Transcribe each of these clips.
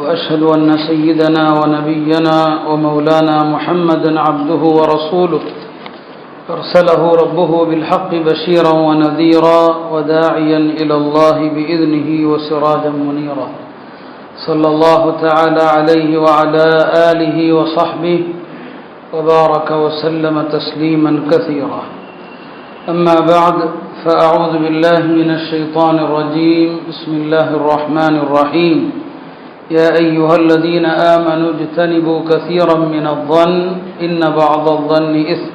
وأشهد أن سيدنا ونبينا ومولانا محمدا عبده ورسوله. أرسله ربه بالحق بشيرا ونذيرا وداعيا إلى الله بإذنه وسراجا منيرا. صلى الله تعالى عليه وعلى آله وصحبه وبارك وسلم تسليما كثيرا. أما بعد فأعوذ بالله من الشيطان الرجيم. بسم الله الرحمن الرحيم. يا أيها الذين آمنوا اجتنبوا كثيرا من الظن إن بعض الظن إثم.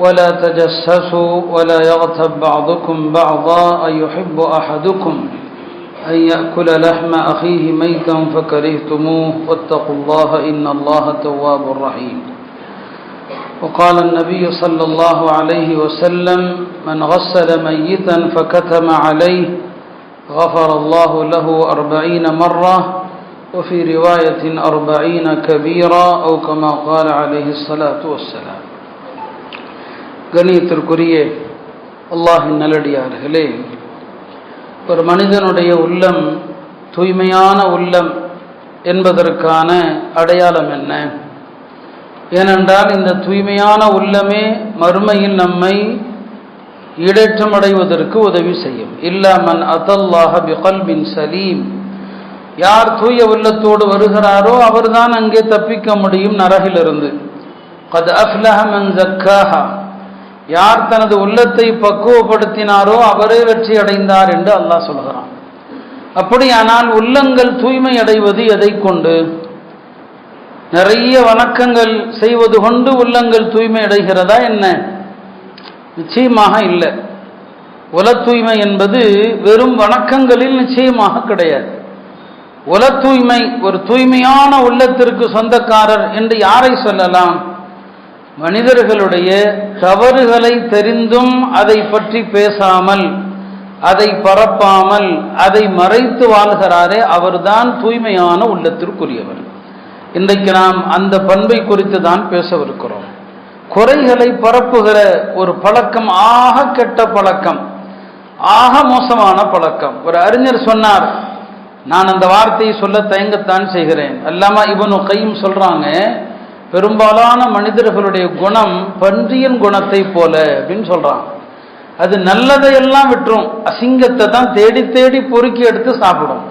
ولا تجسسوا ولا يغتب بعضكم بعضا أيحب أحدكم أن يأكل لحم أخيه ميتا فكرهتموه واتقوا الله إن الله تواب رحيم. وقال النبي صلى الله عليه وسلم من غسل ميتا فكتم عليه غفر الله له أربعين مرة وفي رواية أربعين كبيرة أو كما قال عليه الصلاة والسلام கணியத்திற்குரிய அல்லாஹின் நல்லடியார்களே ஒரு மனிதனுடைய உள்ளம் தூய்மையான உள்ளம் என்பதற்கான அடையாளம் என்ன ஏனென்றால் இந்த தூய்மையான உள்ளமே மறுமையில் நம்மை ஈடேற்றம் அடைவதற்கு உதவி செய்யும் இல்லாமன் அதல்லாஹ பிகல்பின் சலீம் யார் தூய உள்ளத்தோடு வருகிறாரோ அவர்தான் அங்கே தப்பிக்க முடியும் நரகிலிருந்து. கத் அஃப்லஹ ஜக்காஹா. யார் தனது உள்ளத்தை பக்குவப்படுத்தினாரோ அவரே வெற்றி அடைந்தார் என்று அல்லாஹ் சொல்கிறான். அப்படியானால் உள்ளங்கள் தூய்மை அடைவது எதை கொண்டு? நிறைய வணக்கங்கள் செய்வது கொண்டு உள்ளங்கள் தூய்மை அடைகிறதா என்ன? நிச்சயமாக இல்லை. உல தூய்மை என்பது வெறும் வணக்கங்களில் நிச்சயமாக கிடையாது. உல தூய்மை ஒரு தூய்மையான உள்ளத்திற்கு சொந்தக்காரர் என்று யாரை சொல்லலாம்? மனிதர்களுடைய தவறுகளை தெரிந்தும் அதை பற்றி பேசாமல் அதை பரப்பாமல் அதை மறைத்து வாழ்கிறாரே அவர்தான் தூய்மையான உள்ளத்திற்குரியவர். இன்றைக்கு நாம் அந்த பண்பை குறித்து தான் பேசவிருக்கிறோம். குறைகளை பரப்புகிற ஒரு பழக்கம் ஆக கெட்ட பழக்கம் ஆக மோசமான பழக்கம். ஒரு அறிஞர் சொன்னார் நான் அந்த வார்த்தையை சொல்ல தயங்கத்தான் செய்கிறேன். அல்லாமா இவனு கையும் சொல்றாங்க பெரும்பாலான மனிதர்களுடைய குணம் பன்றியின் குணத்தை போல அப்படின்னு சொல்றான். அது நல்லதையெல்லாம் விட்டுரும். அசிங்கத்தை தான் தேடி தேடி பொறுக்கி எடுத்து சாப்பிடும்.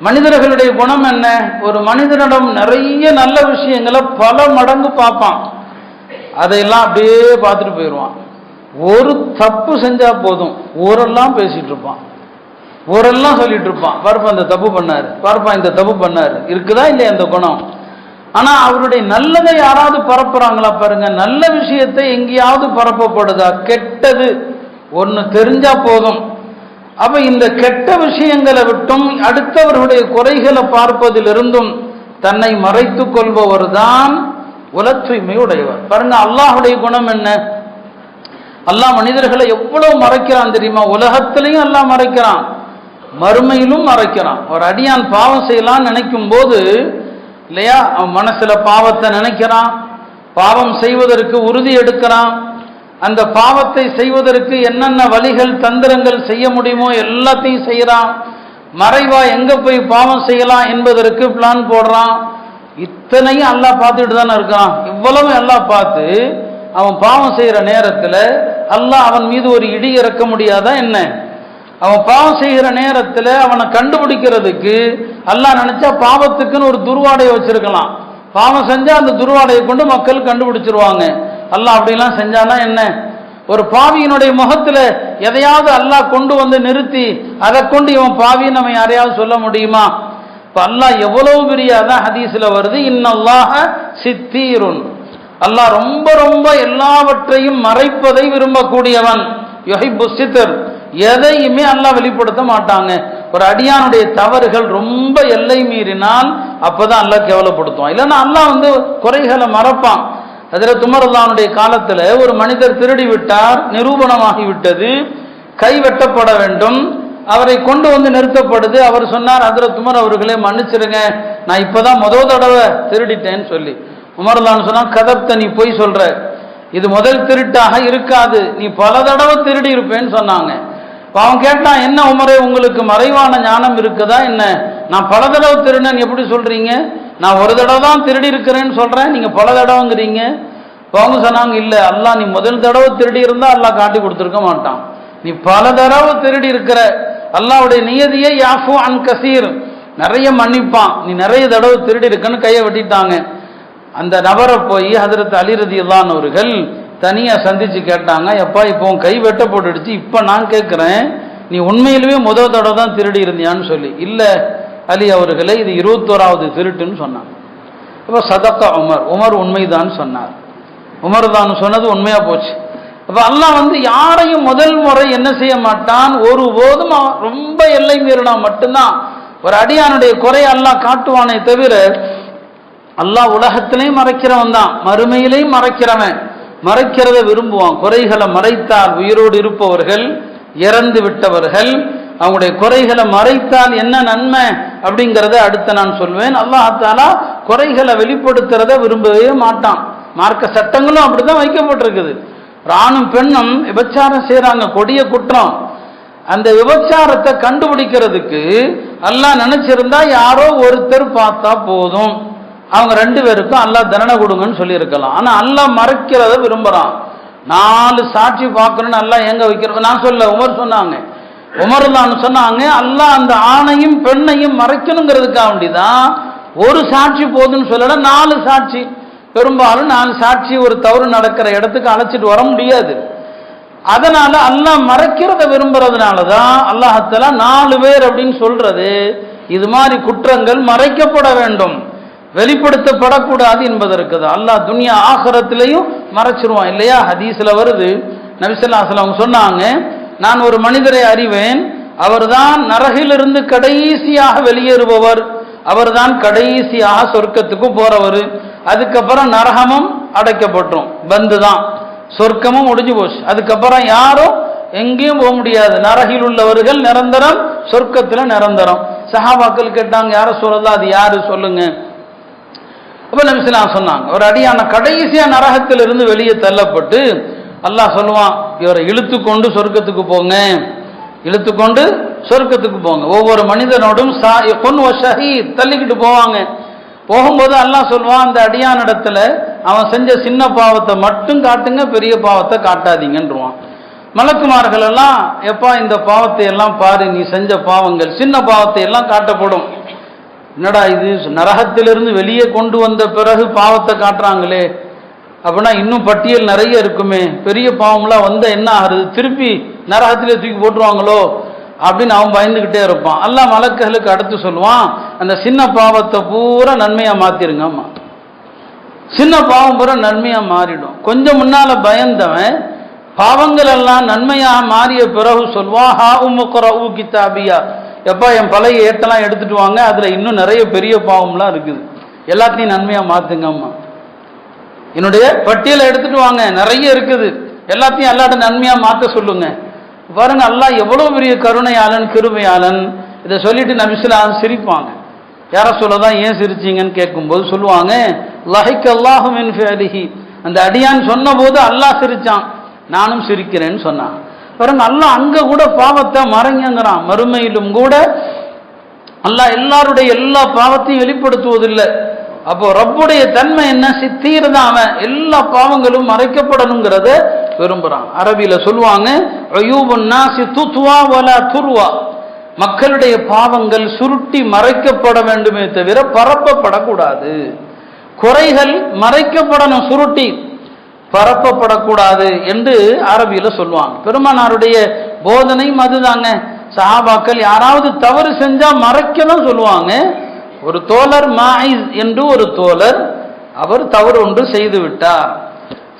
மனிதர்களுடைய குணம் என்ன? ஒரு மனிதனிடம் நிறைய நல்ல விஷயங்களை பல மடங்கு பார்ப்பான். அதையெல்லாம் அப்படியே பார்த்துட்டு போயிடுவான். ஒரு தப்பு செஞ்சா போதும். ஊரெல்லாம் பேசிட்டு இருப்பான். ஊரெல்லாம் சொல்லிட்டு இருப்பான். பார்ப்பா இந்த தப்பு பண்ணாரு. பார்ப்பா இந்த தப்பு பண்ணாரு. இருக்குதா இல்லையா அந்த குணம்? ஆனா அவருடைய நல்லதை யாராவது பரப்புறாங்களா பாருங்க. நல்ல விஷயத்தை எங்கேயாவது பரப்பப்படுதா? கெட்டது. ஒன்று தெரிஞ்சா போதும். அப்ப இந்த கெட்ட விஷயங்களை விட்டும் அடுத்தவர்களுடைய குறைகளை பார்ப்பதிலிருந்தும் தன்னை மறைத்து கொள்பவர் தான் உல தூய்மை உடையவர் பாருங்க அல்லாஹுடைய குணம் என்ன? அல்லாஹ் மனிதர்களை எவ்வளவு மறைக்கிறான் தெரியுமா? உலகத்திலையும் எல்லாம் மறைக்கிறான். மறுமையிலும் மறைக்கிறான். ஒரு அடியான் பாவம் செய்யலாம்னு நினைக்கும் போது இல்லையா? அவன் மனசுல பாவத்தை நினைக்கிறான். பாவம் செய்வதற்கு உறுதி எடுக்கிறான். அந்த பாவத்தை செய்வதற்கு என்னென்ன வழிகள் தந்திரங்கள் செய்ய முடியுமோ எல்லாத்தையும் செய்யறான் மறைவா எங்க போய் பாவம் செய்யலாம் என்பதற்கு பிளான் போடுறான். இத்தனையும் எல்லாம் பார்த்துட்டு தானே இருக்கான். இவ்வளவு எல்லாம் பார்த்து அவன் பாவம் செய்யற நேரத்தில் அல்லாஹ் அவன் மீது ஒரு இடி இறக்க முடியாதா என்ன? அவன் பாவம் செய்கிற நேரத்தில் அவனை கண்டுபிடிக்கிறதுக்கு அல்லாஹ் நினச்சா பாவத்துக்குன்னு ஒரு துருவாடையை வச்சுருக்கலாம். பாவம் செஞ்சால் அந்த துருவாடையை கொண்டு மக்கள் கண்டுபிடிச்சிருவாங்க. அல்லாஹ் அப்படிலாம் செஞ்சானா என்ன? ஒரு பாவியினுடைய முகத்தில் எதையாவது அல்லாஹ் கொண்டு வந்து நிறுத்தி அதை கொண்டு இவன் பாவின்னு நம்ம யாரையாவது சொல்ல முடியுமா? இப்போ அல்லாஹ் எவ்வளவு பெரிய அதான் ஹதீஸில் வருது இன்னல்லாக சித்தீருன். அல்லாஹ் ரொம்ப ரொம்ப எல்லாவற்றையும் மறைப்பதை விரும்பக்கூடியவன். யொஹிபு சித்தர் எதையுமே அல்லாஹ் வெளிப்படுத்த மாட்டாங்க. ஒரு அடியானுடைய தவறுகள் ரொம்ப எல்லை மீறினால் அப்போதான் அல்லா கேவலப்படுத்துவான். இல்லைன்னா அல்லாஹ் வந்து குறைகளை மறப்பான். அதில் துமரல்லானுடைய காலத்தில் ஒரு மனிதர் திருடி விட்டார் நிரூபணமாகிவிட்டது கை வெட்டப்பட வேண்டும் அவரை கொண்டு வந்து நிறுத்தப்படுது. அவர் சொன்னார் அதில் துமர் அவர்களே மன்னிச்சிருங்க. நான் இப்போதான் முதல் தடவை திருடிட்டேன்னு சொல்லி. உமர்லான்னு சொன்னால் கதப்த நீ போய் சொல்ற. இது முதல் திருட்டாக இருக்காது. நீ பல தடவை திருடி இருப்பேன்னு சொன்னாங்க. அவன் கேட்டான் என்ன உமரே உங்களுக்கு மறைவான ஞானம் இருக்குதா? என்ன? நான் பல தடவை திருடன்னு எப்படி சொல்கிறீங்க நான் ஒரு தடவை தான் திருடி இருக்கிறேன்னு சொல்கிறேன் நீங்கள் பல தடவைங்கிறீங்க. இப்ப அவங்க சொன்னாங்க இல்லை அல்லாஹ் நீ முதல் தடவை திருடி இருந்தால் அல்லா காட்டி கொடுத்துருக்க மாட்டான். நீ பல தடவை திருடி இருக்கிற அல்லாவுடைய நியதியை யாஃபு அன் கசீர் நிறைய மன்னிப்பான். நீ நிறைய தடவை திருடி இருக்கன்னு கையை வெட்டிட்டாங்க. அந்த நபரை போய் ஹதரத் அலிரதி அவர்கள் தனியாக சந்தித்து கேட்டாங்க எப்பா இப்போ உன் கை வெட்ட போட்டுடுச்சு இப்போ நான் கேட்குறேன் நீ உண்மையிலுமே முதல் தடவை தான் திருடி இருந்தியான்னு சொல்லி. இல்லை அலி அவர்களே இது இருபத்தோராவது திருட்டுன்னு சொன்னாங்க. இப்போ சதக்கா உமர் உமர் உண்மைதான் சொன்னார். உமர் தான் சொன்னது உண்மையாக போச்சு. அப்போ அல்லாஹ் வந்து யாரையும் முதல் முறை என்ன செய்ய மாட்டான்? ஒருபோதும் போதும் ரொம்ப எல்லை மீறினா மட்டும்தான். ஒரு அடியானுடைய குறை அல்லாஹ் காட்டுவானே தவிர அல்லாஹ் உலகத்திலையும் மறைக்கிறவன் தான் மறுமையிலையும் மறைக்கிறவன். மறைக்கிறத விரும்புவான். குறைகளை மறைத்தால் உயிரோடு இருப்பவர்கள் இறந்து விட்டவர்கள். அவங்களுடைய குறைகளை மறைத்தால் என்ன நன்மை அப்படிங்கிறத அடுத்து நான் சொல்வேன். அல்லாஹாலா குறைகளை வெளிப்படுத்துறத விரும்பவே மாட்டான். மார்க்க சட்டங்களும் அப்படிதான் வைக்கப்பட்டிருக்குது. ராணும் ஆணும் பெண்ணும் விபச்சாரம் செய்கிறாங்க கொடிய குற்றம். அந்த விபச்சாரத்தை கண்டுபிடிக்கிறதுக்கு அல்லாஹ் நினைச்சிருந்தா யாரோ ஒருத்தர் பார்த்தா போதும். அவங்க ரெண்டு பேருக்கும் அல்லாஹ் தண்டனை கொடுங்கன்னு சொல்லியிருக்கலாம். ஆனால் அல்லாஹ் மறைக்கிறத விரும்புகிறான் நாலு சாட்சி பார்க்கணும்னு அல்லாஹ் எங்க வைக்கிறோம் நான் சொல்ல உமர் சொன்னாங்க. உமர் தான் சொன்னாங்க அல்லாஹ் அந்த ஆணையும் பெண்ணையும் மறைக்கணுங்கிறதுக்காக வேண்டிதான் ஒரு சாட்சி போதுன்னு சொல்லல நாலு சாட்சி. பெரும்பாலும் நாலு சாட்சி ஒரு தவறு நடக்கிற இடத்துக்கு அழைச்சிட்டு வர முடியாது. அதனால அல்லாஹ் மறைக்கிறத விரும்புறதுனால தான் அல்லாஹத்தலா நாலு பேர் அப்படின்னு சொல்றது இது மாதிரி குற்றங்கள் மறைக்கப்பட வேண்டும். வெளிப்படுத்தப்படக்கூடாது என்பதற்கு தான். அல்லாஹ் துனியா ஆகரத்திலையும் மறைச்சிருவான் இல்லையா? ஹதீஸில் வருது. நபிசல்லாசலம் அவங்க சொன்னாங்க நான் ஒரு மனிதரை அறிவேன். அவர்தான் நரகிலிருந்து கடைசியாக வெளியேறுபவர். அவர்தான் கடைசியாக சொர்க்கத்துக்கு போறவர். அதுக்கப்புறம் நரகமும் அடைக்கப்பட்டுரும் பந்து தான். சொர்க்கமும் முடிஞ்சு போச்சு. அதுக்கப்புறம் யாரும் எங்கேயும் போக முடியாது. நரகில் உள்ளவர்கள் நிரந்தரம் சொர்க்கத்தில் நிரந்தரம். சஹாபாக்கள் கேட்டாங்க யாரை சொல்லலாம் அது யாரு? சொல்லுங்க. அப்போ நபிஸ்லாம் சொன்னாங்க. ஒரு அடியான கடைசியாக நரகத்திலிருந்து வெளியே தள்ளப்பட்டு அல்லாஹ் சொல்லுவான் இவரை இழுத்து கொண்டு சொர்க்கத்துக்கு போங்க. இழுத்து கொண்டு சொர்க்கத்துக்கு போங்க. ஒவ்வொரு மனிதனோடும் சா பொன் ஷஹீத் தள்ளிக்கிட்டு போவாங்க. போகும்போது அல்லாஹ் சொல்லுவான் அந்த அடியான் இடத்துல அவன் செஞ்ச சின்ன பாவத்தை மட்டும் காட்டுங்க பெரிய பாவத்தை காட்டாதீங்கன்றுவான். மலக்குமார்கள் எல்லாம் எப்பா இந்த பாவத்தை எல்லாம் பாரு நீ செஞ்ச பாவங்கள் சின்ன பாவத்தை எல்லாம் காட்டப்படும். என்னடா இது? நரகத்திலிருந்து வெளியே கொண்டு வந்த பிறகு பாவத்தை காட்டுறாங்களே. அப்படின்னா இன்னும் பட்டியல் நிறைய இருக்குமே. பெரிய பாவம்லாம் வந்தால் என்ன ஆகுறது? திருப்பி நரகத்திலே தூக்கி போட்டுருவாங்களோ? அப்படின்னு அவன் பயந்துக்கிட்டே இருப்பான். எல்லாம் மலக்குகளுக்கு அடுத்து சொல்லுவான் அந்த சின்ன பாவத்தை பூரா நன்மையாக மாற்றிருங்கம்மா சின்ன பாவம் பூரா நன்மையாக மாறிடும். கொஞ்சம் முன்னால் பயந்தவன் பாவங்கள் எல்லாம் நன்மையாக மாறிய பிறகு சொல்வான் ஹா உம்முக்குற ஊ கித்தாபியா. எப்பா என் பழைய ஏத்தெல்லாம் எடுத்துட்டு வாங்க அதில் இன்னும் நிறைய பெரிய பாவம்லாம் இருக்குது. எல்லாத்தையும் நன்மையாக மாற்றுங்க அம்மா என்னுடைய பட்டியலை எடுத்துட்டு வாங்க நிறைய இருக்குது. எல்லாத்தையும் அல்லாட்ட நன்மையாக மாற்ற சொல்லுங்க. பாருங்க அல்லா எவ்வளவு பெரிய கருணையாளன் கிருமையாளன் இதை சொல்லிட்டு நபிசுல சிரிப்பாங்க. யார சொல்லதான் ஏன் சிரிச்சீங்கன்னு கேட்கும்போது சொல்லுவாங்க லஹிக் அல்லாஹும் அந்த அடியான் சொன்ன போது அல்லாஹ் சிரிச்சான். நானும் சிரிக்கிறேன்னு சொன்னான். பாருங்க அல்லா அங்க கூட பாவத்தை மறைங்கிறான் மறுமையிலும் கூட அல்லா எல்லாருடைய எல்லா பாவத்தையும் வெளிப்படுத்துவதில்லை. அப்போ ரப்புடைய தன்மை என்ன? சித்தீர் தான் அவன். எல்லா பாவங்களும் மறைக்கப்படணுங்கிறத விரும்புறான். அரபியில சொல்லுவாங்க துருவா. மக்களுடைய பாவங்கள் சுருட்டி மறைக்கப்பட வேண்டுமே தவிர பரப்பப்படக்கூடாது. குறைகள் மறைக்கப்படணும் சுருட்டி. பரப்பப்படக்கூடாது என்று அரபியில் சொல்லுவாங்க. பெருமானாருடைய போதனையும் அதுதாங்க. சஹாபாக்கள் யாராவது தவறு செஞ்சா மறைக்க தான் சொல்லுவாங்க. ஒரு தோழர் மாயிஸ் என்று ஒரு தோழர் அவர் தவறு ஒன்று செய்து விட்டார்.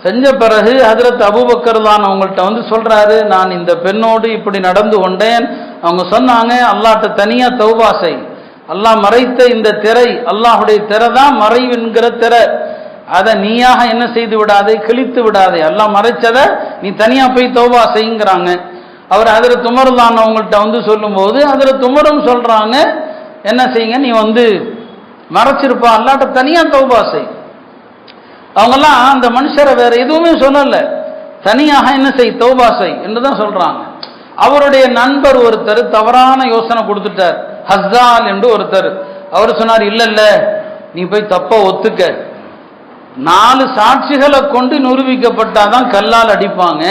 செஞ்ச பிறகு ஹதரத் அபூபக்கர் தான் அவங்கள்ட்ட வந்து சொல்றாரு நான் இந்த பெண்ணோடு இப்படி நடந்து கொண்டேன். அவங்க சொன்னாங்க அல்லாட்ட தனியா தௌபாசை அல்லாஹ் மறைத்த இந்த திரை அல்லாஹுடைய திரை தான் மறைவுங்கிற திரை. அதை நீயாக என்ன செய்து விடாதே கிழித்து விடாதே. எல்லாம் மறைச்சதை நீ தனியா போய் தோபா செய்யுங்கிறாங்க. அவர் அதில் துமர்தான் அவங்கள்ட்ட வந்து சொல்லும்போது அதில் துமரும் சொல்றாங்க என்ன செய்யுங்க நீ வந்து மறைச்சிருப்பா அல்லாட்ட தனியா தௌபா செய். அவங்கெல்லாம் அந்த மனுஷரை வேற எதுவுமே சொல்லலை. தனியாக என்ன செய் தௌபா செய் என்று தான் சொல்றாங்க. அவருடைய நண்பர் ஒருத்தர் தவறான யோசனை கொடுத்துட்டார். ஹஸ்ஸான் என்று ஒருத்தர். அவர் சொன்னார் இல்லை இல்லை நீ போய் தப்ப ஒத்துக்க. நாலு சாட்சிகளை கொண்டு நிரூபிக்கப்பட்டாதான் கல்லால் அடிப்பாங்க.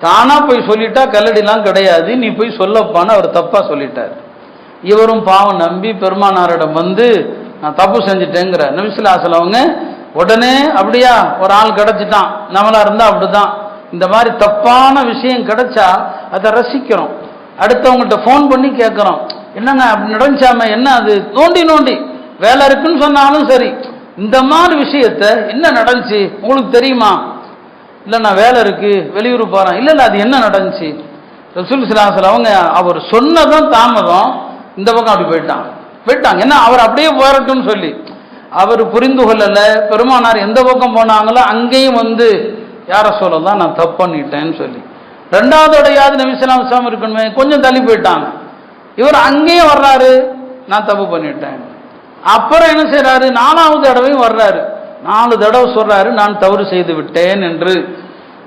தானா போய் சொல்லிட்டா கல்லடிலாம் கிடையாது. நீ போய் சொல்லப்பான்னு அவர் தப்பா சொல்லிட்டார். இவரும் பாவம் நம்பி பெருமானாரிடம் வந்து நான் தப்பு செஞ்சுட்டேங்கிற. நபிசுல்லாசல் அவங்க உடனே அப்படியா? ஒரு ஆள் கிடைச்சிட்டான். நம்மளா இருந்தா அப்படிதான். இந்த மாதிரி தப்பான விஷயம் கிடைச்சா அதை ரசிக்கிறோம். அடுத்தவங்கள்ட்ட ஃபோன் பண்ணி கேட்குறோம். என்னங்க அப்படி நடந்துச்சாம? என்ன அது? நோண்டி நோண்டி. வேலை இருக்குன்னு சொன்னாலும் சரி. இந்த மாதிரி விஷயத்த என்ன நடந்துச்சு? உங்களுக்கு தெரியுமா? இல்லை நான் வேலை இருக்கு வெளியூர் போகிறேன் இல்லை இல்லை அது என்ன நடந்துச்சு? ரசூல் சிலாசல் அவங்க அவர் சொன்னதும் தாமதம். இந்த பக்கம் அப்படி போயிட்டான். போயிட்டாங்க. ஏன்னா அவர் அப்படியே போறட்டும்னு சொல்லி. அவர் புரிந்து கொள்ளலை. பெருமானார் எந்த பக்கம் போனாங்களோ அங்கேயும் வந்து யார சொல்லலாம் நான் தப்பு பண்ணிட்டேன்னு சொல்லி. ரெண்டாவதோடையாவது நபிசலாம் சாமி இருக்கணுமே கொஞ்சம் தள்ளி போயிட்டாங்க. இவர் அங்கேயும் வர்றாரு. நான் தப்பு பண்ணிட்டேன். அப்புறம் என்ன செய்கிறாரு நாலாவது தடவையும் வர்றாரு. நாலு தடவை சொல்றாரு நான் தவறு செய்து விட்டேன் என்று.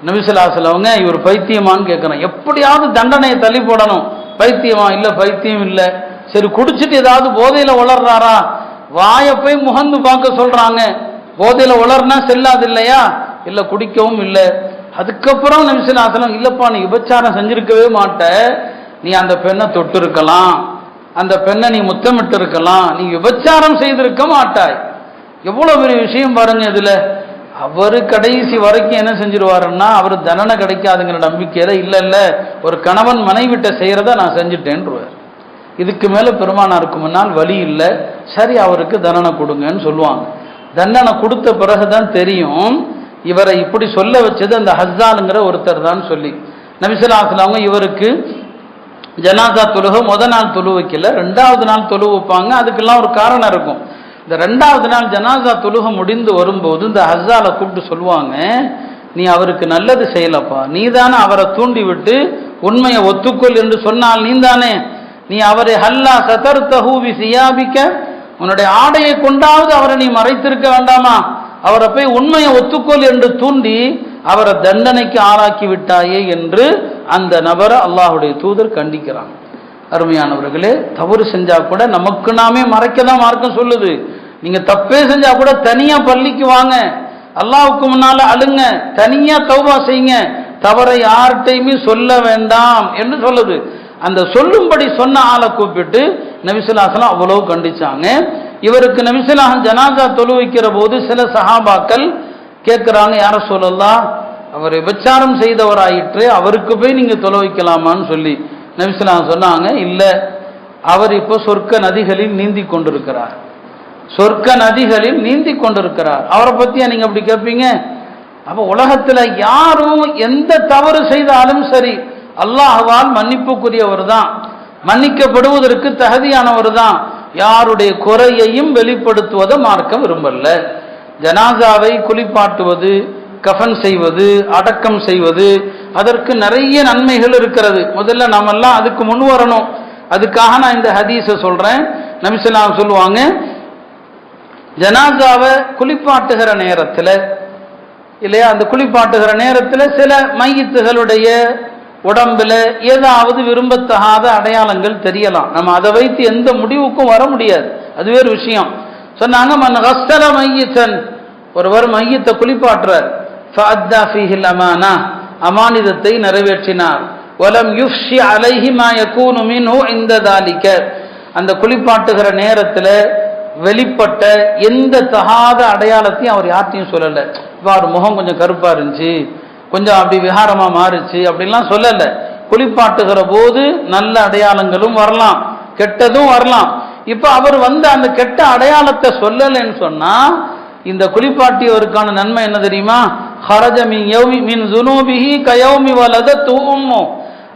நபிசலாசல் இவர் பைத்தியமான்னு கேட்குறேன் எப்படியாவது தண்டனையை தள்ளி போடணும். பைத்தியமா? இல்லை பைத்தியம் இல்லை. சரி குடிச்சிட்டு ஏதாவது போதையில் வளர்றாரா வாயை போய் முகந்து பார்க்க சொல்றாங்க. போதையில் வளர்னா செல்லாது இல்லையா? இல்லை குடிக்கவும் இல்லை. அதுக்கப்புறம் நபிசலாசலம் இல்லைப்பா நீ விபச்சாரம் செஞ்சிருக்கவே மாட்ட. நீ அந்த பெண்ணை தொட்டு இருக்கலாம் அந்த பெண்ணை நீ முத்தமிட்டு இருக்கலாம் நீ விபச்சாரம் செய்திருக்க மாட்டாய். எவ்வளவு பெரிய விஷயம் பாருங்க இதுல. அவரு கடைசி வரைக்கும் என்ன செஞ்சிருவாருன்னா அவர் தண்டனை கிடைக்காதுங்கிற நம்பிக்கையில இல்ல இல்ல ஒரு கணவன் மனைவிட்ட செய்யறத நான் செஞ்சுட்டேன்ருவார் இதுக்கு மேல பெருமானாருக்கு முன்னால் வழி இல்லை. சரி அவருக்கு தண்டனை கொடுங்கன்னு சொல்லுவாங்க. தண்டனை கொடுத்த பிறகுதான் தெரியும் இவரை இப்படி சொல்ல வச்சது அந்த ஹஸ்ஸானுங்கிற ஒருத்தர் தான் சொல்லி நபிசலாசில் அவங்க இவருக்கு ஜனாதா தொழுக முத நாள் தொழு வைக்கல ரெண்டாவது நாள் தொழு வைப்பாங்க அதுக்கெல்லாம் ஒரு காரணம் இருக்கும். இந்த ரெண்டாவது நாள் ஜனாதா தொழுக முடிந்து வரும்போது இந்த ஹஸ்ஸால கூப்பிட்டு சொல்லுவாங்க நீ அவருக்கு நல்லது செய்யலப்பா நீ தானே அவரை தூண்டி விட்டு உண்மையை ஒத்துக்கொள் என்று சொன்னால் நீ தானே நீ அவரை ஹல்லா சதர் தஹூவி சியாபிக்க உன்னுடைய ஆடையை கொண்டாவது அவரை நீ மறைத்திருக்க வேண்டாமா? அவரை போய் உண்மையை ஒத்துக்கொள் என்று தூண்டி அவரை தண்டனைக்கு ஆளாக்கி விட்டாயே என்று அந்த நபரை அல்லாஹுடைய தூதர் கண்டிக்கிறாங்க அருமையானவர்களே தவறு செஞ்சால் கூட நமக்கு நாமே மறைக்க தான் மார்க்கம் சொல்லுது. நீங்கள் தப்பே செஞ்சால் கூட தனியாக பள்ளிக்கு வாங்க. அல்லாவுக்கு முன்னால் அழுங்க. தனியாக தௌபா செய்யுங்க. தவறை யார்கிட்டையுமே சொல்ல வேண்டாம் என்று சொல்லுது. அந்த சொல்லும்படி சொன்ன ஆளை கூப்பிட்டு நபிசுல்லாசலம் அவ்வளவு கண்டிச்சாங்க. இவருக்கு நபிசுல்லாஹன் ஜனாசா தொழு வைக்கிற போது சில சஹாபாக்கள் கேட்குறாங்க யார சொல்லலாம் அவர் விபச்சாரம் செய்தவராயிற்று அவருக்கு போய் நீங்க தொலை வைக்கலாமான்னு சொல்லி. நபிசுல்லாம் சொன்னாங்க இல்லை அவர் இப்போ சொர்க்க நதிகளில் நீந்தி கொண்டிருக்கிறார். சொர்க்க நதிகளில் நீந்தி கொண்டிருக்கிறார். அவரை பத்தியா நீங்க அப்படி கேட்பீங்க? அப்ப உலகத்துல யாரும் எந்த தவறு செய்தாலும் சரி அல்லாஹ்வால் மன்னிப்புக்குரியவர் தான். மன்னிக்கப்படுவதற்கு தகுதியானவர் தான். யாருடைய குறையையும் வெளிப்படுத்துவதை மார்க்க விரும்பல. ஜனாசாவை குளிப்பாட்டுவது கஃன் செய்வது அடக்கம் செய்வது அதற்கு நிறைய நன்மைகள் இருக்கிறது. முதல்ல நாமெல்லாம் அதுக்கு முன் வரணும். அதுக்காக நான் இந்த ஹதீஸை சொல்கிறேன் நபிசல்லாம் சொல்லுவாங்க ஜனாசாவை குளிப்பாட்டுகிற நேரத்தில் இல்லையா அந்த குளிப்பாட்டுகிற நேரத்தில் சில மையத்துகளுடைய உடம்புல ஏதாவது விரும்பத்தகாத அடையாளங்கள் தெரியலாம். நம்ம அதை வைத்து எந்த முடிவுக்கும் வர முடியாது. அது வேறு விஷயம். சொன்னாங்க மன் ஹஸ்தர மையத்தன். ஒருவர் மையத்தை குளிப்பாற்றார் ஃபஅத்தா ஃபீஹில் அமானா. அமானிதத்தை நிறைவேற்றினார். வலம் யுஃப்ஷி அலைஹி மா யகூனு மின்ஹு இந்த தாலிக. அந்த குளிப்பாட்டுகிற நேரத்தில் வெளிப்பட்ட எந்த தகாத அடையாளத்தையும் அவர் யார்த்தையும் சொல்லலை. இப்போ அவர் முகம் கொஞ்சம் கருப்பாக இருந்துச்சு. கொஞ்சம் அப்படி விகாரமாக மாறுச்சு. அப்படின்லாம் சொல்லலை. குளிப்பாட்டுகிற போது நல்ல அடையாளங்களும் வரலாம். கெட்டதும் வரலாம். இப்போ அவர் வந்து அந்த கெட்ட அடையாளத்தை சொல்லலைன்னு சொன்னா இந்த குளிப்பாட்டியவருக்கான நன்மை என்ன தெரியுமா? ஹரஜ மின் யௌமி மின் ஜுனூபிஹி கயௌமி வலதத்து உம்மு.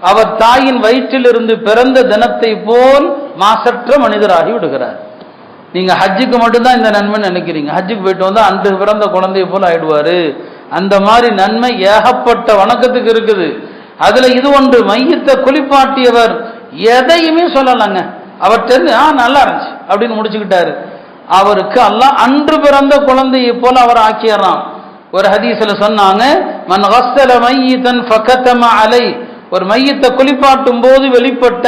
அவர் தாயின் வயிற்றிலிருந்து பிறந்த தினத்தை போல் மாசற்ற மனிதராகி விடுகிறார். நீங்க ஹஜ்ஜுக்கு மட்டும்தான் இந்த நன்மை நினைக்கிறீங்க. ஹஜ்ஜுக்கு போயிட்டு வந்தா அன்று பிறந்த குழந்தையை போல் ஆயிடுவாரு. அந்த மாதிரி நன்மை ஏகப்பட்ட வணக்கத்துக்கு இருக்குது. அதுல இது ஒன்று மையத்தை குளிப்பாட்டியவர் எதையுமே சொல்லலைங்க. அவர் தெரிஞ்சு ஆ நல்லா இருந்துச்சு அப்படின்னு முடிச்சுக்கிட்டாரு. அவருக்கு அல்லாஹ் அன்று பிறந்த குழந்தையை போல அவர் ஆக்கிடுறான் ஒரு ஹதீஸ்ல சொன்னாங்க மன் கஸ்தல மையிதன் ஃபகதம அலை. ஒரு மையத்தை குளிப்பாட்டும் போது வெளிப்பட்ட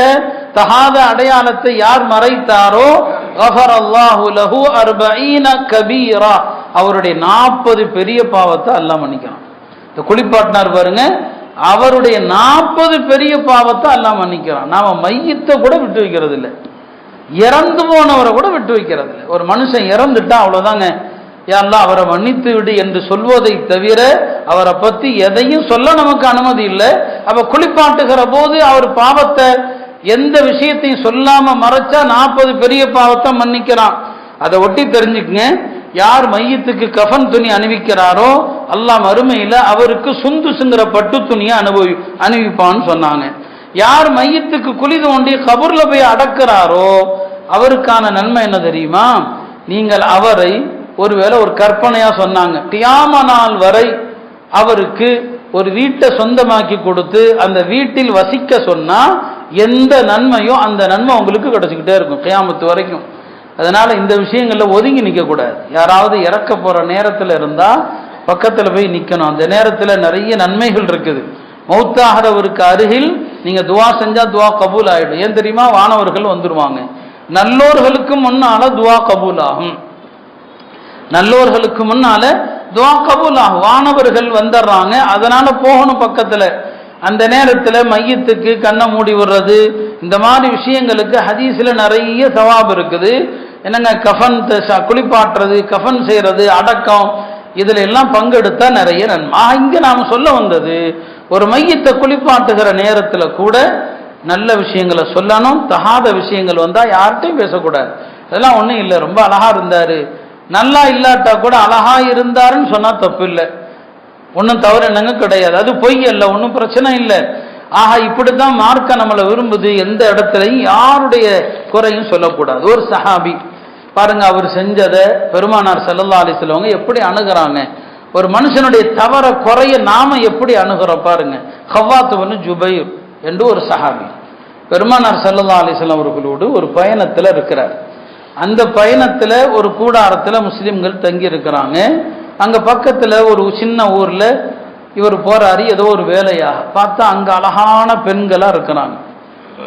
தகாத அடையாளத்தை யார் மறைத்தாரோ கஃபர் அல்லாஹு லஹு அர்பஈன கபீரா. அவருடைய நாற்பது பெரிய பாவத்தை அல்லாஹ் மன்னிக்கிறான். இந்த குளிப்பாட்டினார் பாருங்க அவருடைய நாற்பது பெரிய பாவத்தை எல்லாம் மன்னிக்கிறான். நாம மையத்தை கூட விட்டு வைக்கிறது இல்லை இறந்து போனவரை கூட விட்டு வைக்கிறது இல்லை ஒரு மனுஷன் இறந்துட்டா அவ்வளவுதாங்க. யாரெல்லாம் அவரை மன்னித்து விடு என்று சொல்வதை தவிர அவரை பத்தி எதையும் சொல்ல நமக்கு அனுமதி இல்லை. அவ குளிப்பாட்டுகிற போது அவர் பாவத்தை எந்த விஷயத்தையும் சொல்லாம மறைச்சா நாற்பது பெரிய பாவத்தை மன்னிக்கிறான். அதை ஒட்டி தெரிஞ்சுக்குங்க. யார் மையத்துக்கு கஃன் துணி அணிவிக்கிறாரோ அல்லாஹ் மறுமையில் அவருக்கு சுந்து சுந்துசுங்கிற பட்டு துணியை அனுபவி அணிவிப்பான்னு சொன்னாங்க. யார் மையத்துக்கு குழி தோண்டி கபூர்ல போய் அடக்கிறாரோ அவருக்கான நன்மை என்ன தெரியுமா? நீங்கள் அவரை ஒருவேளை ஒரு கற்பனையா சொன்னாங்க. கியாம நாள் வரை அவருக்கு ஒரு வீட்டை சொந்தமாக்கி கொடுத்து அந்த வீட்டில் வசிக்க சொன்னா எந்த நன்மையும் அந்த நன்மை உங்களுக்கு கிடைச்சிக்கிட்டே இருக்கும் கியாமத்து வரைக்கும். அதனால இந்த விஷயங்கள்ல ஒதுங்கி நிற்கக்கூடாது யாராவது இறக்க போற நேரத்துல இருந்தா பக்கத்துல போய் நிக்கணும். அந்த நேரத்துல நிறைய நன்மைகள் இருக்குது. மௌத்தாகிறவருக்கு அருகில் நீங்க துவா செஞ்சா துவா கபூல் ஆயிடும். ஏன் தெரியுமா? வானவர்கள் வந்துருவாங்க. நல்லோர்களுக்கு முன்னால துவா கபூல் ஆகும். நல்லோர்களுக்கு முன்னால துவா கபூல் ஆகும். வானவர்கள் வந்துடுறாங்க அதனால போகணும் பக்கத்துல. அந்த நேரத்தில் மையத்துக்கு கண்ணை மூடி விடுறது இந்த மாதிரி விஷயங்களுக்கு ஹதீஸில் நிறைய சவாப் இருக்குது. என்னங்க கஃபன் த- குளிப்பாட்டுறது கஃபன் செய்கிறது அடக்கம் இதில் எல்லாம் பங்கெடுத்தா நிறைய நன்மை. இங்கே நாம் சொல்ல வந்தது ஒரு மையத்தை குளிப்பாட்டுகிற நேரத்தில் கூட நல்ல விஷயங்களை சொல்லணும் தகாத விஷயங்கள் வந்தால் யார்கிட்டையும் பேசக்கூடாது. அதெல்லாம் ஒன்றும் இல்லை ரொம்ப அழகாக இருந்தார். நல்லா இல்லாட்டா கூட அழகாக இருந்தாருன்னு சொன்னால் தப்பு இல்லை ஒன்றும் தவறு என்னங்க கிடையாது. அது பொய் அல்ல ஒன்றும் பிரச்சனை இல்லை. ஆஹா இப்படித்தான் மார்க்க நம்மளை விரும்புது எந்த இடத்துலையும் யாருடைய குறையும் சொல்லக்கூடாது. ஒரு சஹாபி பாருங்க அவர் செஞ்சதை பெருமானார் செல்லல்லா அலி செல்வங்க எப்படி அணுகிறாங்க? ஒரு மனுஷனுடைய தவற குறைய நாம எப்படி அணுகிறோம் பாருங்க. ஹவ்வாத்துவனு ஜுபைர் என்று ஒரு சஹாபி பெருமானார் செல்லல்லா அலிஸ்லாம் அவர்களோடு ஒரு பயணத்தில் இருக்கிறார். அந்த பயணத்தில் ஒரு கூடாரத்தில் முஸ்லீம்கள் தங்கி இருக்கிறாங்க அங்கே பக்கத்தில் ஒரு சின்ன ஊரில் இவர் போகிறாரு ஏதோ ஒரு வேலையாக பார்த்தா அங்கே அழகான பெண்களாக இருக்கிறாங்க.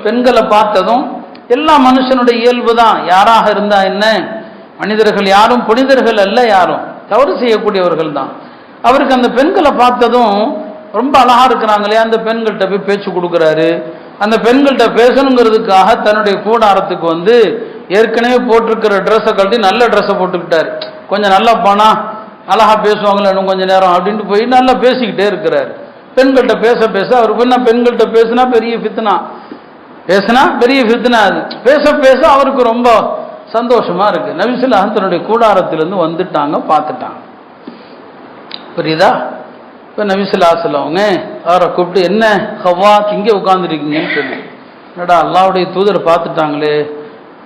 பெண்களை பார்த்ததும் எல்லா மனுஷனுடைய இயல்பு தான் யாராக இருந்தா என்ன? மனிதர்கள் யாரும் புனிதர்கள் அல்ல யாரும். தவறு செய்யக்கூடியவர்கள் தான் அவருக்கு அந்த பெண்களை பார்த்ததும் ரொம்ப அழகாக இருக்கிறாங்களே அந்த பெண்கள்கிட்ட போய் பேச்சு கொடுக்குறாரு. அந்த பெண்கள்கிட்ட பேசணுங்கிறதுக்காக தன்னுடைய கூடாரத்துக்கு வந்து ஏற்கனவே போட்டிருக்கிற ட்ரெஸ்ஸை கழட்டி நல்ல ட்ரெஸ்ஸை போட்டுக்கிட்டார். கொஞ்சம் நல்லா போனா அழகா பேசுவாங்களே இன்னும் கொஞ்சம் நேரம் அப்படின்ட்டு போய் நல்லா பேசிக்கிட்டே இருக்கிறாரு. பெண்கள்கிட்ட பேச பேச அவர் என்ன பெண்கள்கிட்ட பேசினா பெரிய ஃபித்னா பேசினா பெரிய ஃபித்னா அது. பேச பேச அவருக்கு ரொம்ப சந்தோஷமாக இருக்குது நபிசுல்லாஹ் தன்னுடைய கூடாரத்திலேருந்து வந்துட்டாங்க பார்த்துட்டாங்க. புரியுதா? இப்போ நபிசுல்லா அவங்க அவரை கூப்பிட்டு என்ன ஹவ்வா இங்கே உட்காந்துருக்கீங்கன்னு சொல்லி. என்னடா அல்லாவுடைய தூதரை பார்த்துட்டாங்களே.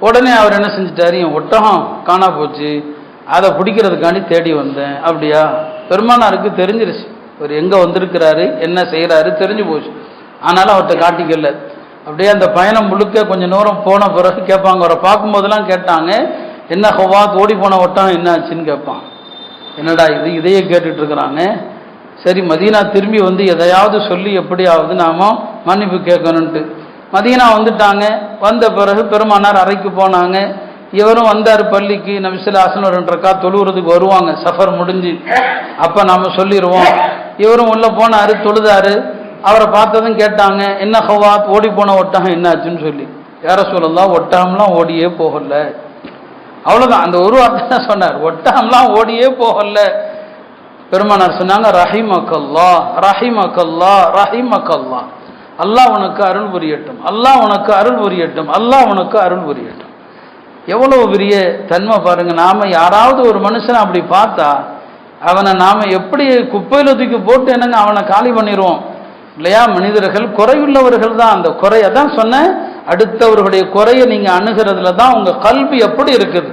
உடனே அவர் என்ன செஞ்சிட்டாரு? என் ஒட்டகம் காணா போச்சு. அதை பிடிக்கிறதுக்காண்டி தேடி வந்தேன். அப்படியா? பெருமானாருக்கு தெரிஞ்சிருச்சு. அவர் எங்கே வந்திருக்கிறாரு என்ன செய்கிறாரு தெரிஞ்சு போச்சு. ஆனாலும் அவர்கிட்ட காட்டிக்கல. அப்படியே அந்த பயணம் முழுக்க கொஞ்சம் நேரம் போன பிறகு கேட்பாங்க. அவரை பார்க்கும்போதெல்லாம் கேட்டாங்க என்ன ஹவாத் ஓடி போன ஒட்டம் என்ன ஆச்சுன்னு கேட்பான். என்னடா இது? இதையே கேட்டுட்டு இருக்கிறாங்க சரி மதீனா திரும்பி வந்து எதையாவது சொல்லி எப்படியாவது நாம மன்னிப்பு கேட்கணுன்ட்டு மதீனா வந்துட்டாங்க. வந்த பிறகு பெருமானார் அறைக்கு போனாங்க. இவரும் வந்தார் பள்ளிக்கு நபிசுல்லாசன் ஒரு ரெண்டு ரக்கா தொழுவுறதுக்கு வருவாங்க. சஃபர் முடிஞ்சு. அப்போ நம்ம சொல்லிடுவோம் இவரும் உள்ளே போனார் தொழுதாரு. அவரை பார்த்ததும் கேட்டாங்க என்ன ஹவாத் ஓடி போன ஒட்டகம் என்னாச்சுன்னு சொல்லி. யார சொல்லலாம் ஒட்டகம்லாம் ஓடியே போகல. அவ்வளோதான் அந்த ஒரு வார்த்தை தான் சொன்னார். ஒட்டகம்லாம் ஓடியே போகல. பெருமானார் சொன்னாங்க ரஹிமக்கல்லா ரஹிமக்கல்லா ரஹிமக்கல்லா அல்லாஹ் உனக்கு அருள் புரியட்டும். அல்லாஹ் உனக்கு அருள் புரியட்டும். அல்லாஹ் உனக்கு அருள் புரியட்டும். எவ்வளவு பெரிய தன்மை பாருங்க. நாம யாராவது ஒரு மனுஷனை அப்படி பார்த்தா அவனை நாம எப்படி குப்பையில தூக்கி போட்டு என்னங்க அவனை காலி பண்ணிடுவோம்? இல்லையா? மனிதர்கள் குறையுள்ளவர்கள் தான். அந்த குறைய தான் சொன்னேன். அடுத்தவர்களுடைய குறையை நீங்க அணுகிறதுல தான் உங்க கல்வி எப்படி இருக்குது?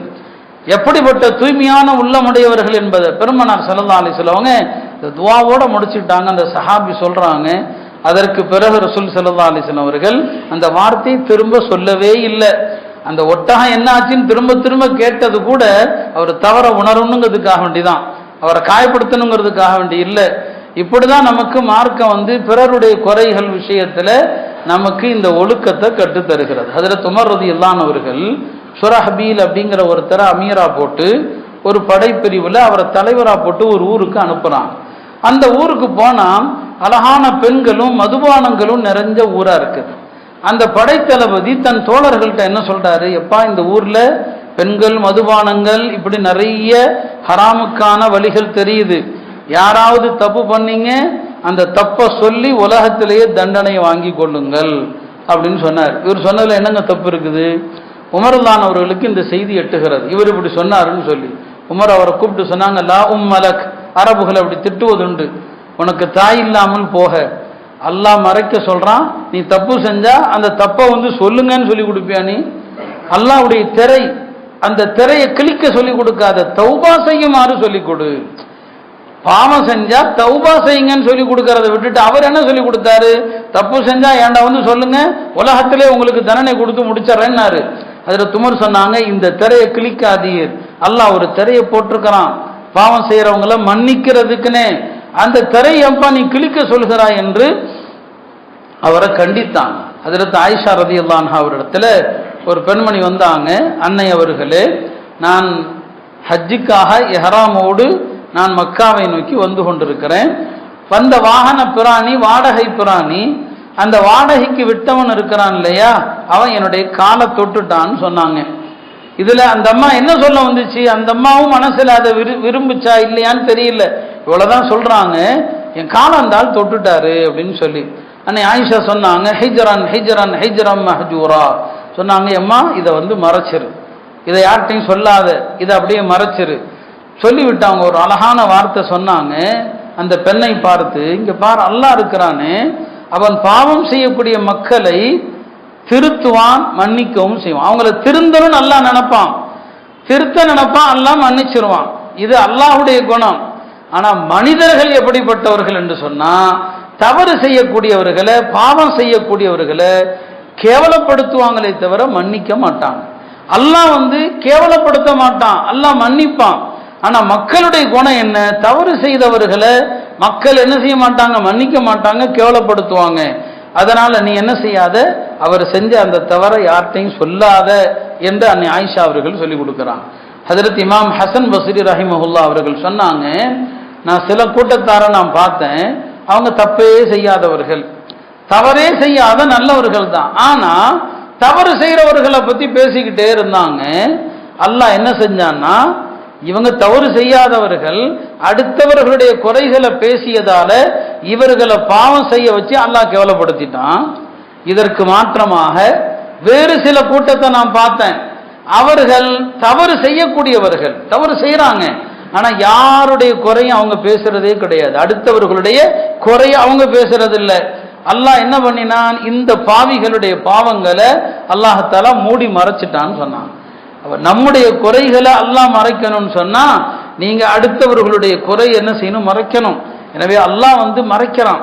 எப்படிப்பட்ட தூய்மையான உள்ளமுடையவர்கள் என்பதை பெருமனார் சல்லா அலி சொல்லவங்க இந்த துவாவோட முடிச்சுட்டாங்க. அந்த சஹாபி சொல்றாங்க. அதற்கு பிறகு ரசூல் சல்லா அலிஸ்லாம் அவர்கள் அந்த வார்த்தையை திரும்ப சொல்லவே இல்லை. அந்த ஒட்டகம் என்ன ஆச்சுன்னு திரும்ப திரும்ப கேட்டது கூட அவர் தவற உணரணுங்கிறதுக்காக வேண்டிதான். அவரை காயப்படுத்தணுங்கிறதுக்காக வேண்டி இல்லை. இப்படிதான் நமக்கு மார்க்கம் வந்து பிறருடைய குறைகள் விஷயத்துல நமக்கு இந்த ஒழுக்கத்தை கற்றுத்தருகிறது அதில் துமர்றது இல்லாதவர்கள் சுரஹபீல் அப்படிங்கிற ஒருத்தரை அமீரா போட்டு ஒரு படைப்பிரிவில் அவரை தலைவராக போட்டு ஒரு ஊருக்கு அனுப்புகிறாங்க அந்த ஊருக்கு போனால் அழகான பெண்களும் மதுபானங்களும் நிறைஞ்ச ஊராக இருக்குது. அந்த படைத்தளபதி தன் தோழர்கள்ட்ட என்ன சொல்றாரு? எப்பா இந்த ஊர்ல பெண்கள் மதுபானங்கள் இப்படி நிறைய ஹராமுக்கான வழிகள் தெரியுது. யாராவது தப்பு பண்ணீங்க அந்த தப்பை சொல்லி உலகத்திலேயே தண்டனை வாங்கி கொள்ளுங்கள் அப்படின்னு சொன்னார். இவர் சொன்னதில் என்னங்க தப்பு இருக்குது? உமர்லான் அவர்களுக்கு இந்த செய்தி எட்டுகிறது. இவர் இப்படி சொன்னாருன்னு சொல்லி. உமர் அவரை கூப்பிட்டு சொன்னாங்க லா உம் மலக் அரபுகளை அப்படி திட்டுவதுண்டு. உனக்கு தாய் இல்லாமல் போக. அல்லாஹ் மறைக்க சொல்றான் நீ தப்பு செஞ்சா அந்த தப்பை வந்து சொல்லுங்கன்னு சொல்லி கொடுப்பியா நீ? அல்லாவுடைய திரை அந்த திரையை கிழிக்க சொல்லி கொடுக்காத தௌபா செய்யுமாறு சொல்லி கொடு. பாவம் செஞ்சா தௌபா செய்யுங்கன்னு சொல்லி கொடுக்கறத விட்டுட்டு அவர் என்ன சொல்லி கொடுத்தாரு? தப்பு செஞ்சா ஏண்டா வந்து சொல்லுங்க? உலகத்திலே உங்களுக்கு தண்டனை கொடுத்து முடிச்சிடறேன்னாரு. அதுல துமர் சொன்னாங்க இந்த திரையை கிழிக்காதீர். அல்லாஹ் ஒரு திரையை போட்டிருக்கிறான். பாவம் செய்கிறவங்கள மன்னிக்கிறதுக்குன்னே. அந்த திரை எம்பா நீ கிழிக்க சொல்கிறாய் என்று அவரை கண்டித்தாங்க அதிலிருந்து ஆயிஷா ரதி அல்லான்ஹா அவரிடத்துல ஒரு பெண்மணி வந்தாங்க அன்னை அவர்களே நான் ஹஜ்ஜிக்காக எஹராமோடு நான் மக்காவை நோக்கி வந்து கொண்டிருக்கிறேன். வந்த வாகன பிராணி வாடகை பிராணி அந்த வாடகைக்கு விட்டவன் இருக்கிறான் இல்லையா? அவன் என்னுடைய காலை தொட்டுட்டான்னு சொன்னாங்க. இதுல அந்த அம்மா என்ன சொல்ல வந்துச்சு? அந்த அம்மாவும் மனசுல அதை விரு விரும்பிச்சா இல்லையான்னு தெரியல. இவ்வளவுதான் சொல்றாங்க. என் காலந்தால் தொட்டுட்டாரு அப்படின்னு சொல்லி. அன்னை ஆயிஷா சொன்னாங்க ஹைஜரான் ஹைஜரான் ஹைஜரம் மஹஜூரா. சொன்னாங்க எம்மா இதை வந்து மறைச்சிரு. இதை யார்கிட்டையும் சொல்லாத. இதை அப்படியே மறைச்சிரு. சொல்லிவிட்டாங்க ஒரு அழகான வார்த்தை சொன்னாங்க. அந்த பெண்ணை பார்த்து இங்க பார் அல்லாஹ் இருக்கிறானே. அவன் பாவம் செய்யக்கூடிய மக்களை திருத்துவான் மன்னிக்கவும் செய்வான். அவங்கள திருந்தனும் நல்லா நினைப்பான். திருத்த நினைப்பான் அல்லாஹ் மன்னிச்சிருவான். இது அல்லாஹ்வுடைய குணம். ஆனா மனிதர்கள் எப்படிப்பட்டவர்கள் என்று சொன்னா தவறு செய்யக்கூடியவர்களை பாவம் செய்யக்கூடியவர்களை கேவலப்படுத்துவாங்களே தவிர மன்னிக்க மாட்டாங்க. அல்லாஹ் வந்து கேவலப்படுத்த மாட்டான் அல்லாஹ் மன்னிப்பான். ஆனா மக்களுடைய குணம் என்ன? தவறு செய்தவர்களை மக்கள் என்ன செய்ய மாட்டாங்க? மன்னிக்க மாட்டாங்க கேவலப்படுத்துவாங்க. அதனால நீ என்ன செய்யாத? அவர் செஞ்ச அந்த தவறை யார்கிட்டையும் சொல்லாத என்று அன்னை ஆயிஷா அவர்கள் சொல்லி கொடுக்குறாங்க. ஹதரத் இமாம் ஹசன் பஸ்ரி ரஹிமஹுல்லா அவர்கள் சொன்னாங்க நான் சில கூட்டத்தாரை நான் பார்த்தேன். அவங்க தப்பே செய்யாதவர்கள். தவறே செய்யாத நல்லவர்கள் தான். ஆனா தவறு செய்யறவர்களை பத்தி பேசிக்கிட்டே இருந்தாங்க. அல்லாஹ் என்ன செஞ்சான்னா இவங்க தவறு செய்யாதவர்கள் அடுத்தவர்களுடைய குறைகளை பேசியதால இவர்களை பாவம் செய்ய வச்சு அல்லாஹ் கேவலப்படுத்திட்டான். இதற்கு மாற்றமாக வேறு சில கூட்டத்தை நான் பார்த்தேன். அவர்கள் தவறு செய்யக்கூடியவர்கள் தவறு செய்யறாங்க ஆனா யாருடைய குறையும் அவங்க பேசுறதே கிடையாது. அடுத்தவர்களுடைய குறைய அவங்க பேசுறது இல்லை அல்லாஹ் என்ன பண்ணினான்? இந்த பாவிகளுடைய பாவங்களை அல்லாஹால மூடி மறைச்சிட்டான்னு சொன்னான். நம்முடைய குறைகளை அல்லாஹ் மறைக்கணும்னு சொன்னா நீங்க அடுத்தவர்களுடைய குறை என்ன செய்யணும்? மறைக்கணும். எனவே அல்லாஹ் வந்து மறைக்கிறான்.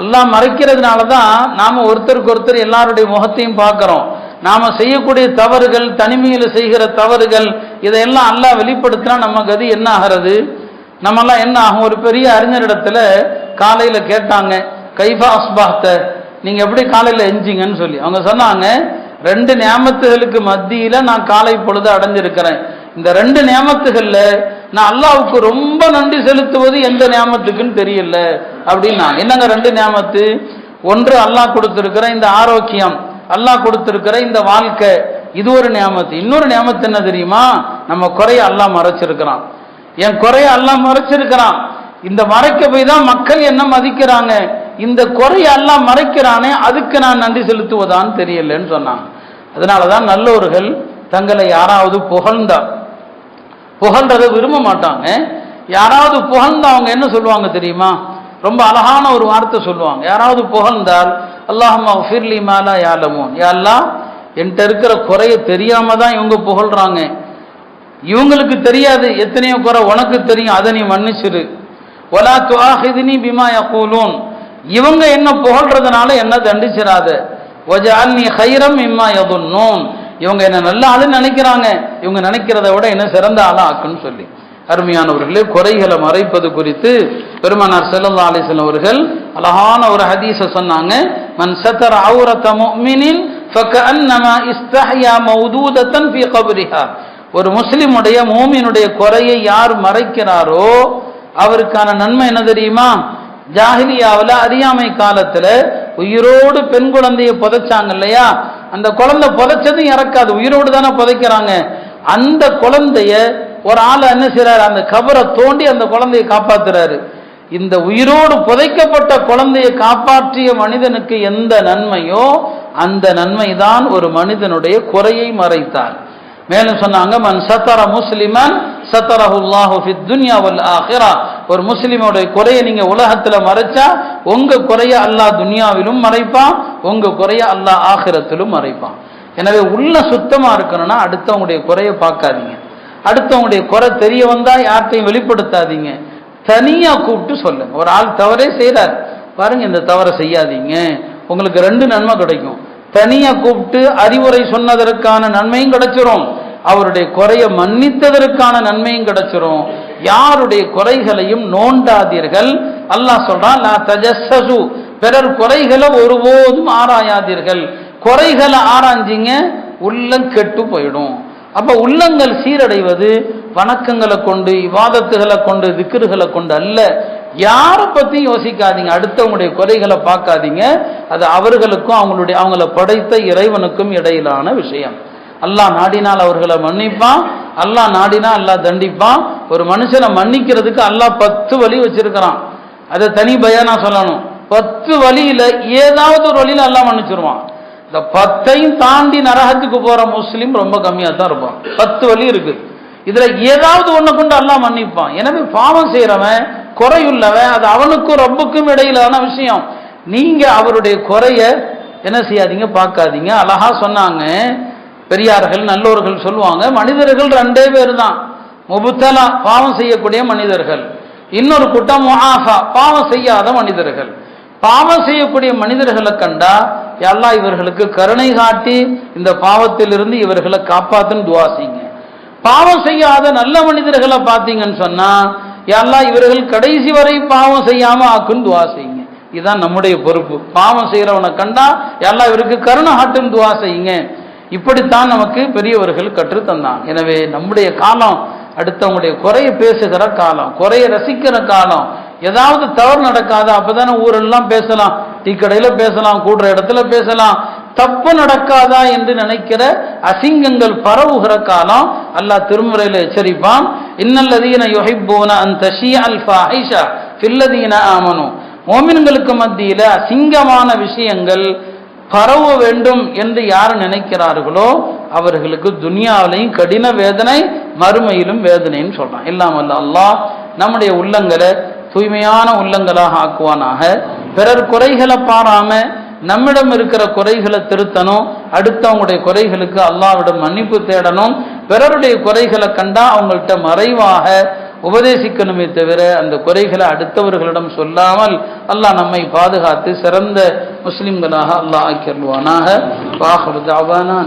அல்லாஹ் மறைக்கிறதுனால தான் நாம ஒருத்தருக்கு ஒருத்தர் எல்லாருடைய முகத்தையும் பார்க்கிறோம். நாம செய்யக்கூடிய தவறுகள் தனிமையில் செய்கிற தவறுகள் இதையெல்லாம் அல்லாஹ் வெளிப்படுத்தினா நம்ம கதி என்ன ஆகிறது? நம்மெல்லாம் என்ன ஆகும்? ஒரு பெரிய அறிஞரிடத்துல காலையில கேட்டாங்க கைஃபா அஸ்பாத்த நீங்க எப்படி காலையில எஞ்சிங்கன்னு சொல்லி. அவங்க சொன்னாங்க ரெண்டு நியமத்துகளுக்கு மத்தியில நான் காலை பொழுது அடைஞ்சிருக்கிறேன். இந்த ரெண்டு நியாமத்துகள்ல நான் அல்லாவுக்கு ரொம்ப நன்றி செலுத்துவது எந்த நியமத்துக்குன்னு தெரியல. அப்படின்னா என்னங்க ரெண்டு நியமத்து? ஒன்று அல்லாஹ் கொடுத்திருக்கிற இந்த ஆரோக்கியம் அல்லாஹ் கொடுத்திருக்கிற இந்த வாழ்க்கை. இது ஒரு நியமத்து. இன்னொரு நியமத்து என்ன தெரியுமா? நம்ம குறைய அல்லாஹ் மறைச்சிருக்கிறான். என் குறைய எல்லாம் மறைச்சிருக்கிறான். இந்த மறைக்க போய் தான் மக்கள் என்ன மதிக்கிறாங்க? இந்த குறைய எல்லாம் மறைக்கிறானே அதுக்கு நான் நன்றி செலுத்துவதான்னு தெரியலன்னு சொன்னாங்க. அதனாலதான் நல்லவர்கள் தங்களை யாராவது புகழ்ந்தா புகழ்றதை விரும்ப மாட்டாங்க. யாராவது புகழ்ந்தா அவங்க என்ன சொல்லுவாங்க தெரியுமா? ரொம்ப அழகான ஒரு வார்த்தை சொல்லுவாங்க. யாராவது புகழ்ந்தால் அல்லாஹம்மா ஃபிர்லி மாலா யாலமோன். யாரெல்லாம் என்கிட்ட இருக்கிற குறைய தெரியாம தான் இவங்க புகழ்றாங்க. இவங்களுக்கு தெரியாது எத்தனையோ குறை உனக்கு தெரியும் அதை நீ மன்னிச்சிரு. ஒலா துவாஹிதினி பிமா யகூலூன். இவங்க என்ன புகழ்றதுனால என்ன தண்டிச்சிடாத ஒஜால் நீ ஹைரம் இம்மா யதுன்னூன். இவங்க என்ன நல்ல ஆளுன்னு நினைக்கிறாங்க. இவங்க நினைக்கிறத விட என்ன சிறந்த ஆளா ஆக்குன்னு சொல்லி. அருமையானவர்களே குறைகளை மறைப்பது குறித்து பெருமானார் செல்லல்லா அலிசன் அவர்கள் அழகான ஒரு ஹதீச சொன்னாங்க. மன் சத்தர் அவுரத்த முஃமினின் ஃபக்கஅன்னமா இஸ்தஹ்யா மௌதூதத்தன் ஃபீ கப்ரிஹா ஒரு முஸ்லிமுடைய மூமியினுடைய குறையை யார் மறைக்கிறாரோ அவருக்கான நன்மை என்ன தெரியுமா? ஜாகிலியாவில் அறியாமை காலத்தில் உயிரோடு பெண் குழந்தையை புதைச்சாங்க இல்லையா? அந்த குழந்தை புதைச்சதும் இறக்காது உயிரோடு தானே புதைக்கிறாங்க. அந்த குழந்தைய ஒரு ஆள் என்ன செய்யறாரு அந்த கபரை தோண்டி அந்த குழந்தையை காப்பாத்துறாரு. இந்த உயிரோடு புதைக்கப்பட்ட குழந்தையை காப்பாற்றிய மனிதனுக்கு எந்த நன்மையோ அந்த நன்மைதான் ஒரு மனிதனுடைய குறையை மறைத்தார். மேலும் சொன்னாங்க மன் சத்தர முஸ்லிமன் சத்தரஹுல்லாஹு துன்யா வல் ஆஹிரா. ஒரு முஸ்லிமோடைய குறையை நீங்க உலகத்துல மறைச்சா உங்க குறைய அல்லாஹ் துன்யாவிலும் மறைப்பான் உங்க குறைய அல்லாஹ் ஆகிரத்திலும் மறைப்பான். எனவே உள்ள சுத்தமா இருக்கணும்னா அடுத்தவங்களுடைய குறைய பார்க்காதீங்க. அடுத்தவங்களுடைய குறை தெரிய வந்தா யார்கிட்டையும் வெளிப்படுத்தாதீங்க. தனியா கூப்பிட்டு சொல்லுங்க. ஒரு ஆள் தவறே செய்யறாரு பாருங்க இந்த தவறை செய்யாதீங்க. உங்களுக்கு ரெண்டு நன்மை கிடைக்கும். தனியா கூப்பிட்டு அறிவுரை சொன்னதற்கான நன்மையும் கிடைச்சிரும். அவருடைய குறைய மன்னித்ததற்கான நன்மையும் கிடைச்சிரும். யாருடைய குறைகளையும் நோண்டாதீர்கள். அல்லாஹ் சொல்றான் நான் தஜஸ்ஸசு. பிறர் குறைகளை ஒருபோதும் ஆராயாதீர்கள். குறைகளை ஆராய்ஞ்சிங்க உள்ளம் கெட்டு போயிடும். அப்ப உள்ளங்கள் சீரடைவது வணக்கங்களை கொண்டு விவாதத்துகளை கொண்டு திக்கிறுகளை கொண்டு அல்ல. யாரை பற்றியும் யோசிக்காதீங்க. அடுத்தவங்களுடைய குறைகளை பார்க்காதீங்க. அது அவர்களுக்கும் அவங்களுடைய அவங்கள படைத்த இறைவனுக்கும் இடையிலான விஷயம். அல்லாஹ் நாடினால் அவர்களை மன்னிப்பான். அல்லாஹ் நாடினா அல்லாஹ் தண்டிப்பான். ஒரு மனுஷனை மன்னிக்கிறதுக்கு அல்லாஹ் பத்து வழி வச்சிருக்கிறான். அதை தனி பயானா சொல்லணும். பத்து வழியில ஏதாவது ஒரு வழியில அல்லாஹ் மன்னிச்சிருவான். இந்த பத்தையும் தாண்டி நரகத்துக்கு போற முஸ்லீம் ரொம்ப கம்மியா தான் இருப்பான். பத்து வழி இருக்குது இதுல ஏதாவது ஒண்ணு கொண்டு அல்லாஹ் மன்னிப்பான். எனவே பாவம் செய்யறவன் குறையுள்ளவன் அது அவனுக்கும் ரப்புக்கும் இடையிலான விஷயம். நீங்க அவருடைய குறைய என்ன செய்யாதீங்க பார்க்காதீங்க. அழகா சொன்னாங்க. பெரியார்கள் நல்லோர்கள் சொல்லுவாங்க மனிதர்கள் ரெண்டே பேர் தான் முபுத்தலா பாவம் செய்யக்கூடிய மனிதர்கள். இன்னொரு கூட்டம் முஹாஃபா பாவம் செய்யாத மனிதர்கள். பாவம் செய்யக்கூடிய மனிதர்களை கண்டா எல்லாம் இவர்களுக்கு கருணை காட்டி இந்த பாவத்திலிருந்து இவர்களை காப்பாத்துன்னு துவாசிங்க பாவம் செய்யாத நல்ல மனிதர்களை பார்த்தீங்கன்னு சொன்னால் எல்லாம் இவர்கள் கடைசி வரை பாவம் செய்யாமல் ஆக்குன்னு துவா செய்யுங்க. இதுதான் நம்முடைய பொறுப்பு. பாவம் செய்கிறவனை கண்டா எல்லாம் இவருக்கு கருணை காட்டுன்னு துவா செய்யுங்க. இப்படித்தான் நமக்கு பெரியவர்கள் கற்றுத்தந்தாங்க. எனவே நம்முடைய காலம் அடுத்தவங்களுடைய குறைய பேசுகிற காலம் குறைய ரசிக்கிற காலம் ஏதாவது தவறு நடக்காத அப்போ தானே ஊரெல்லாம் பேசலாம் டீ கடையில் பேசலாம் கூடுற இடத்துல பேசலாம் தப்பு நடக்காதா என்று நினைக்கிற அசிங்கங்கள் பரவுகிற காலம் அல்லாஹ் திருமுறையில் எச்சரிப்பான். இன்னல்லதீன யுஹிப்பூன அந்த அல் ஃபாஹிஷா ஃபில்லதீன ஆமனு. மோமின்களுக்கு மத்தியில அசிங்கமான விஷயங்கள் பரவ வேண்டும் என்று யார் நினைக்கிறார்களோ அவர்களுக்கு துனியாவிலையும் கடின வேதனை மறுமையிலும் வேதனைன்னு சொல்றான். இல்லாமல் அல்லாஹ் நம்முடைய உள்ளங்களை தூய்மையான உள்ளங்களாக ஆக்குவானாக. பிறர் குறைகளை பாராமல் நம்மிடம் இருக்கிற குறைகளை திருத்தணும் அடுத்தவங்களுடைய குறைகளுக்கு அல்லாவிடம் மன்னிப்பு தேடணும். பிறருடைய குறைகளை கண்டா அவங்கள்ட்ட மறைவாக உபதேசிக்கணுமே தவிர அந்த குறைகளை அடுத்தவர்களிடம் சொல்லாமல் அல்லாஹ் நம்மை பாதுகாத்து சிறந்த முஸ்லிம்களாக அல்லாஹ் ஆக்கிடுவானாக வாஹர் தாவானா